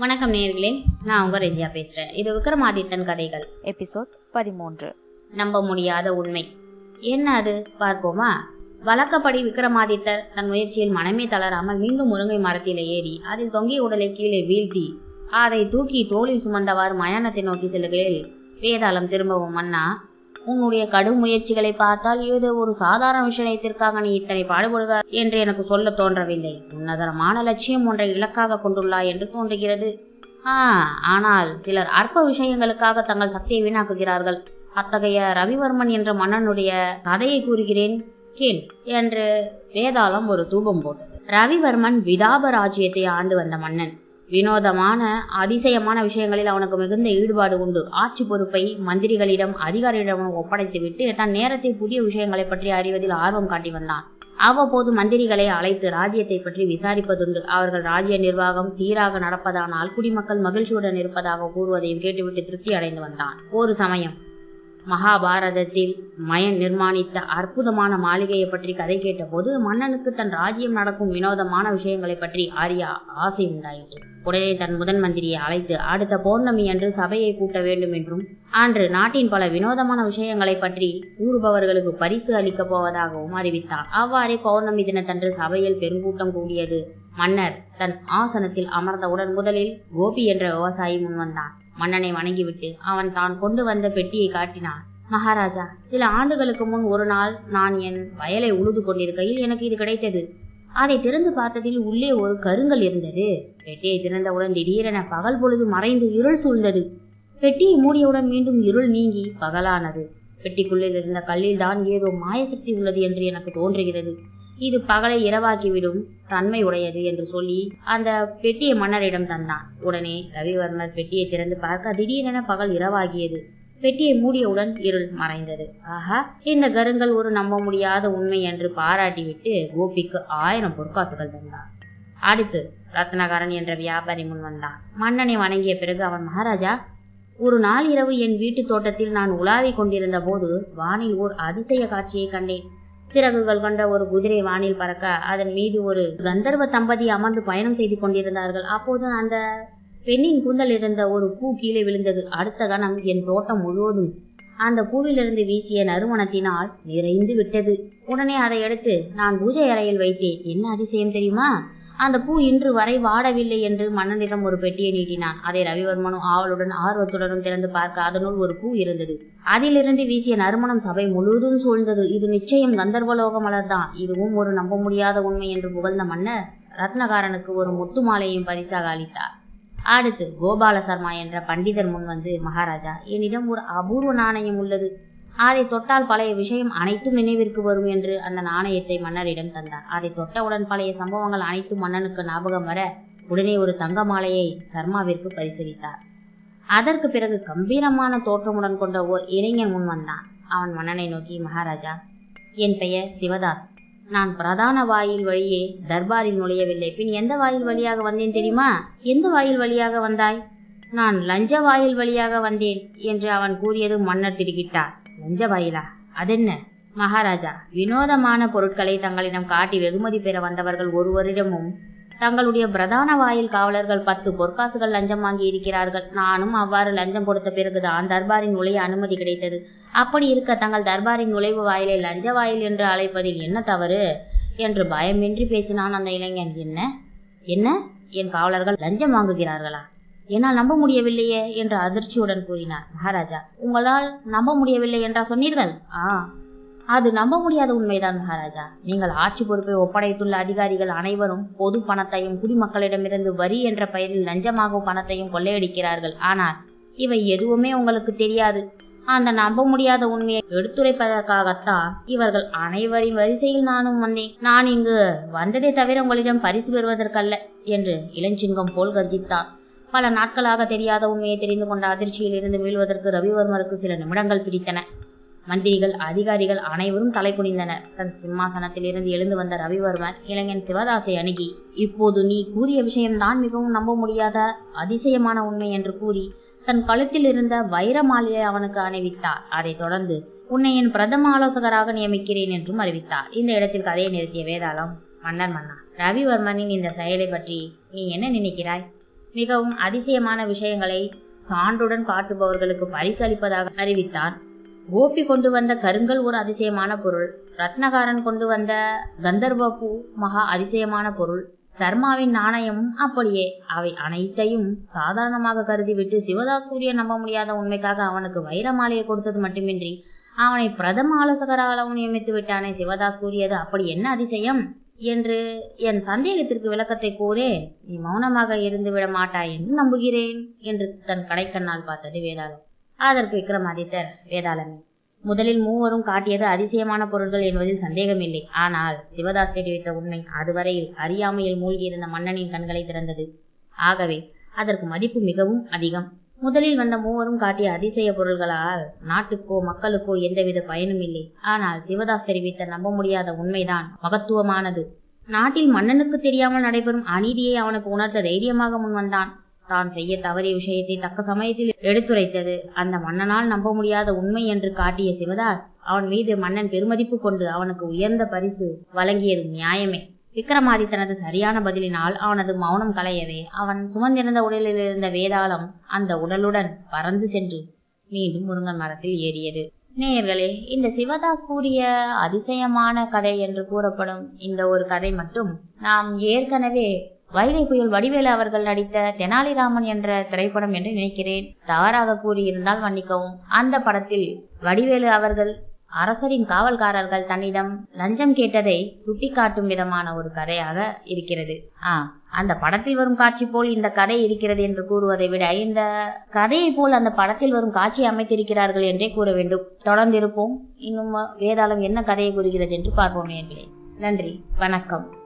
வணக்கம் நேர்களே நான் உங்க ரெஜியா பேசுறேன். இது விக்ரமாதித்தன் கதைகள். எபிசோட் பதிமூன்று. நம்ப முடியாத உண்மை. என்ன அது? பார்ப்போமா? வழக்கப்படி விக்ரமாதித்தர் தன் முயற்சியில் மனமே தளராமல் மீண்டும் முருங்கை மரத்திலே ஏறி அதில் தொங்கிய உடலை கீழே வீழ்த்தி அதை தூக்கி தோளில் சுமந்தவாறு மயானத்தை நோக்கி செல்லுகையில் வேதாளம் திரும்பவும் அண்ணா. உன்னுடைய கடும் முயற்சிகளை பார்த்தால் ஏதோ ஒரு சாதாரண விஷயத்திற்காக நீ இத்தனை பாடுபடுகிறார் என்று எனக்கு சொல்ல தோன்றவில்லை. உன்னதரமான லட்சியம் ஒன்றை இலக்காக கொண்டுள்ளாய் என்று தோன்றுகிறது. ஆ ஆனால் சிலர் அற்ப விஷயங்களுக்காக தங்கள் சக்தியை வீணாக்குகிறார்கள். அத்தகைய ரவிவர்மன் என்ற மன்னனுடைய கதையை கூறுகிறேன் கேள் என்று வேதாளம் ஒரு தூபம் போட்டது. ரவிவர்மன் விதாப ராஜ்யத்தை ஆண்டு வந்த மன்னன். வினோதமான அதிசயமான விஷயங்களில் அவனுக்கு மிகுந்த ஈடுபாடு உண்டு. ஆட்சி பொறுப்பை மந்திரிகளிடம் அதிகாரிகளிடம் ஒப்படைத்துவிட்டு தன் நேரத்தை புதிய விஷயங்களை பற்றி அறிவதில் ஆர்வம் காட்டி வந்தான். அவ்வப்போது மந்திரிகளை அழைத்து ராஜ்யத்தை பற்றி விசாரிப்பதுண்டு. அவர்கள் ராஜ்ய நிர்வாகம் சீராக நடப்பதானால் குடிமக்கள் மகிழ்ச்சியுடன் இருப்பதாக கூறுவதையும் கேட்டுவிட்டு திருப்தி அடைந்து வந்தான். ஒரு சமயம் மகாபாரதத்தில் மயன் நிர்மாணித்த அற்புதமான மாளிகையை பற்றி கதை கேட்டபோது மன்னனுக்கு தன் ராஜ்யம் நடக்கும் வினோதமான விஷயங்களை பற்றி ஆரியா ஆசை உண்டாயிற்று. உடனே தன் முதன் மந்திரியை அழைத்து அடுத்த பௌர்ணமி அன்று சபையை கூட்ட வேண்டும் என்றும் அன்று நாட்டின் பல வினோதமான விஷயங்களை பற்றி கூறுபவர்களுக்கு பரிசு அளிக்கப் போவதாகவும் அறிவித்தார். அவ்வாறே பௌர்ணமி தினத்தன்று சபையில் பெருங்கூட்டம் கூடியது. மன்னர் தன் ஆசனத்தில் அமர்ந்தவுடன் முதலில் கோபி என்ற விவசாயி முன்வந்தான். மன்னனை வணங்கிவிட்டு அவன் தான் கொண்டு வந்த பெட்டியை காட்டினான். மகாராஜா சில ஆண்டுகளுக்கு முன் ஒரு நாள் நான் என் வயலை உழுது கொண்டிருக்கையில் எனக்கு இது கிடைத்தது. அதை திறந்து பார்த்ததில் உள்ளே ஒரு கருங்கல் இருந்தது. பெட்டியை திறந்தவுடன் திடீரென பகல் பொழுது மறைந்து இருள் சூழ்ந்தது. பெட்டியை மூடியவுடன் மீண்டும் இருள் நீங்கி பகலானது. பெட்டிக்குள்ளில் இருந்த கல்லில் தான் ஏதோ மாயசக்தி உள்ளது என்று எனக்கு தோன்றுகிறது. இது பகலை இரவாக்கிவிடும் தன்மை உடையது என்று சொல்லி அந்த பெட்டியை மன்னரிடம் தந்தான். உடனே ரவிவர்மர் பெட்டியை திறந்து பார்க்க திடீரென பகல் இரவாகியது. பெட்டியை மூடியவுடன் இருள் மறைந்தது. ஆஹா இந்த கருங்கல் ஒரு நம்ப முடியாத உண்மை என்று பாராட்டிவிட்டு கோபிக்கு ஆயிரம் பொற்காசுகள் தந்தார் அடுத்து ரத்னகரன் என்ற வியாபாரி முன் வந்தான். மன்னனை வணங்கிய பிறகு அவன் மகாராஜா ஒரு நாள் இரவு என் வீட்டு தோட்டத்தில் நான் உலாவிக் கொண்டிருந்த போது வானில் ஓர் அதிசய காட்சியை கண்டேன். சிறகுகள் கொண்ட ஒரு குதிரை வானில் பறக்க அதன் மீது ஒரு கந்தர்வ தம்பதி அமர்ந்து பயணம் செய்து கொண்டிருந்தார்கள். அப்போது அந்த பெண்ணின் கூந்தல் இருந்த ஒரு பூ கீழே விழுந்தது. அடுத்த கணம் என் தோட்டம் முழுவதும் அந்த பூவிலிருந்து வீசிய நறுமணத்தினால் நிறைந்து விட்டது. உடனே அதை எடுத்து நான் பூஜை அறையில் வைத்தேன். என்ன அதிசயம் தெரியுமா? அந்த பூ இன்று வரை வாடவில்லை என்று மன்னனிடம் ஒரு பெட்டியை நீட்டினான். அதை ரவிவர்மனும் ஆவலுடன் ஆர்வத்துடனும் திறந்து பார்க்க அதனுள் ஒரு பூ இருந்தது. அதிலிருந்து வீசிய நறுமணம் சபை முழுவதும் சூழ்ந்தது. இது நிச்சயம் கந்தர்வலோக மலர்தான். இதுவும் ஒரு நம்ப முடியாத உண்மை என்று புகழ்ந்த மன்னர் ரத்னகாரனுக்கு ஒரு முத்து மாலையும் பரிசாக அளித்தார். அடுத்து கோபால சர்மா என்ற பண்டிதர் முன் வந்து மகாராஜா என்னிடம் ஒரு அபூர்வ நாணயம் உள்ளது. அதை தொட்டால் பழைய விஷயம் அனைத்தும் நினைவிற்கு வரும் என்று அந்த நாணயத்தை மன்னரிடம் தந்தார் அதை தொட்டவுடன் பழைய சம்பவங்கள் அனைத்தும் மன்னனுக்கு ஞாபகம் வர உடனே ஒரு தங்க மாலையை சர்மாவிற்கு பரிசீலித்தார். அதற்கு பிறகு கம்பீரமான தோற்றமுடன் கொண்ட ஓர் இளைஞன் முன் வந்தான். அவன் மன்னனை நோக்கி மகாராஜா என் பெயர் சிவதாஸ். நான் பிரதான வாயில் வழியே தர்பாரில் நுழையவில்லை. பின் எந்த வாயில் வழியாக வந்தேன் தெரியுமா? எந்த வாயில் வழியாக வந்தாய்? நான் லஞ்ச வாயில் வழியாக வந்தேன் என்று அவன் கூறியது மன்னர் திடுக்கிட்டார். லஞ்ச வாயிலா? அதென்ன? மகாராஜா வினோதமான பொருட்களை தங்களிடம் காட்டி வெகுமதி பெற வந்தவர்கள் ஒருவரிடமும் தங்களுடைய பிரதான வாயில் காவலர்கள் பத்து பொற்காசுகள் லஞ்சம் வாங்கி இருக்கிறார்கள். நானும் அவ்வாறு லஞ்சம் கொடுத்த பிறகுதான் தர்பாரின் நுழைய அனுமதி கிடைத்தது. அப்படி இருக்க தங்கள் தர்பாரின் நுழைவு வாயிலை லஞ்ச வாயில் என்று அழைப்பதில் என்ன தவறு? என்று பயமின்றி பேசினான் அந்த இளைஞன். என்ன? என்ன? என் காவலர்கள் லஞ்சம் வாங்குகிறார்களா? என்னால் நம்ப முடியவில்லையே என்று அதிர்ச்சியுடன் கூறினார் மகாராஜா. உங்களால் நம்ப முடியவில்லை என்றா சொன்னீர்கள்? ஆ. அது நம்ப முடியாத உண்மைதான் மகாராஜா. நீங்கள் ஆட்சி பொறுப்பை ஒப்படைத்துள்ள அதிகாரிகள் அனைவரும் பொது பணத்தையும் குடிமக்களிடமிருந்து வரி என்ற பெயரில் லஞ்சமாகும் பணத்தையும் கொள்ளையடிக்கிறார்கள். ஆனால் இவை எதுவுமே உங்களுக்கு தெரியாது. அந்த நம்ப முடியாத உண்மையை எடுத்துரைப்பதற்காகத்தான் இவர்கள் அனைவரின் வரிசையில் நானும் வந்தேன். நான் இங்கு வந்ததை தவிர உங்களிடம் பரிசு பெறுவதற்கல்ல என்று இளஞ்சிங்கம் போல் கர்ஜித்தான். பல நாட்களாக தெரியாத உண்மையை தெரிந்து கொண்ட அதிர்ச்சியில் இருந்து மீள்வதற்கு ரவிவர்மருக்கு சில நிமிடங்கள் பிடித்தன. மந்திரிகள் அதிகாரிகள் அனைவரும் தலை குனிந்தனர். தன் சிம்மாசனத்தில் இருந்து எழுந்து வந்த ரவிவர்மர் இளைஞன் சிவதாசை அணுகி இப்போது நீ கூறிய விஷயம்தான் மிகவும் நம்ப முடியாத அதிசயமான உண்மை என்று கூறி தன் கழுத்தில் இருந்த வைர மாலையை அவனுக்கு அணிவித்தார். அதைத் தொடர்ந்து உன்னை என் பிரதம ஆலோசகராக நியமிக்கிறேன் என்றும் அறிவித்தார். இந்த இடத்தில் கதையை நிறுத்திய வேதாளம் மன்னர் மன்னா ரவிவர்மனின் இந்த செயலை பற்றி நீ என்ன நினைக்கிறாய்? மிகவும் அதிசயமான விஷயங்களை சான்றுடன் காட்டுபவர்களுக்கு பரிசளிப்பதாக அறிவித்தான் கோபி கொண்டு வந்த கருங்கல் ஒரு அதிசயமான பொருள். ரத்னகாரன் கொண்டு வந்த கந்தர்வ பூ மகா அதிசயமான பொருள். சர்மாவின் நாணயமும் அப்படியே. அவை அனைத்தையும் சாதாரணமாக கருதிவிட்டு சிவதாஸ் கூறிய நம்ப முடியாத உண்மைக்காக அவனுக்கு வைர மாலையை கொடுத்தது மட்டுமின்றி அவனை பிரதம ஆலோசகராகவும் நியமித்து விட்டானே சிவதாஸ் கூறியது. அப்படி என்ன அதிசயம்? என்று என் சந்தேகத்திற்கு விளக்கத்தை கூறே நீ மௌனமாக இருந்து விட மாட்டாய் என்று நம்புகிறேன் என்று தன் கடைக்கண்ணால் பார்த்தது வேதாளம். அதற்கு விக்ரமாதித்தர் வேதாளமே. முதலில் மூவரும் காட்டியது அதிசயமான பொருட்கள் என்பதில் சந்தேகமில்லை. ஆனால் சிவதாஸ் தெரிவித்த உண்மை அதுவரையில் அறியாமையில் மூழ்கியிருந்த மன்னனின் கண்களை திறந்தது. ஆகவே அதற்கு மதிப்பு மிகவும் அதிகம். முதலில் வந்த மூவரும் காட்டிய அதிசய பொருள்களால் நாட்டுக்கோ மக்களுக்கோ எந்தவித பயனும் இல்லை. ஆனால் சிவதாஸ் தெரிவித்த நம்ப முடியாத உண்மைதான் மகத்துவமானது. நாட்டில் மன்னனுக்கு தெரியாமல் நடைபெறும் அநீதியை அவனுக்கு உணர்த்த தைரியமாக முன்வந்தான் தான் செய்ய தவறிய விஷயத்தை தக்க சமயத்தில் எடுத்துரைத்தது. அந்த மன்னனால் நம்ப முடியாத உண்மை என்று காட்டிய சிவதாஸ் அவன் மீது மன்னன் பெருமதிப்பு கொண்டு அவனுக்கு உயர்ந்த பரிசு வழங்கியது நியாயமே. விக்ரமாதித்தனது சரியான பதிலினால் அவனது மௌனம் கலையவே அவன் சுமந்திருந்த உடலில் இருந்த வேதாளம் அந்த உடலுடன் பறந்து சென்று மீண்டும் முருங்கன் மரத்தில் ஏறியது. நேயர்களே இந்த சிவதாஸ் கூறிய அதிசயமான கதை என்று கூறப்படும் இந்த ஒரு கதை மட்டும் நாம் ஏற்கனவே வைகை புயல் வடிவேலு அவர்கள் நடித்த தெனாலிராமன் என்ற திரைப்படம் என்று நினைக்கிறேன். தவறாக கூறியிருந்தால் மன்னிக்கவும். அந்த படத்தில் வடிவேலு அவர்கள் அரசரின் காவல்காரர்கள் தன்னிடம் லஞ்சம் கேட்டதை சுட்டிக்காட்டும் விதமான ஒரு கதையாக இருக்கிறது. ஆ அந்த படத்தில் வரும் காட்சி போல் இந்த கதை இருக்கிறது என்று கூறுவதை விட இந்த கதையை போல் அந்த படத்தில் வரும் காட்சி அமைத்திருக்கிறார்கள் என்றே கூற வேண்டும். தொடர்ந்து இருப்போம் இன்னும் வேதாளம் என்ன கதையை கூறுகிறது என்று பார்ப்போம் நேர்களே. நன்றி. வணக்கம்.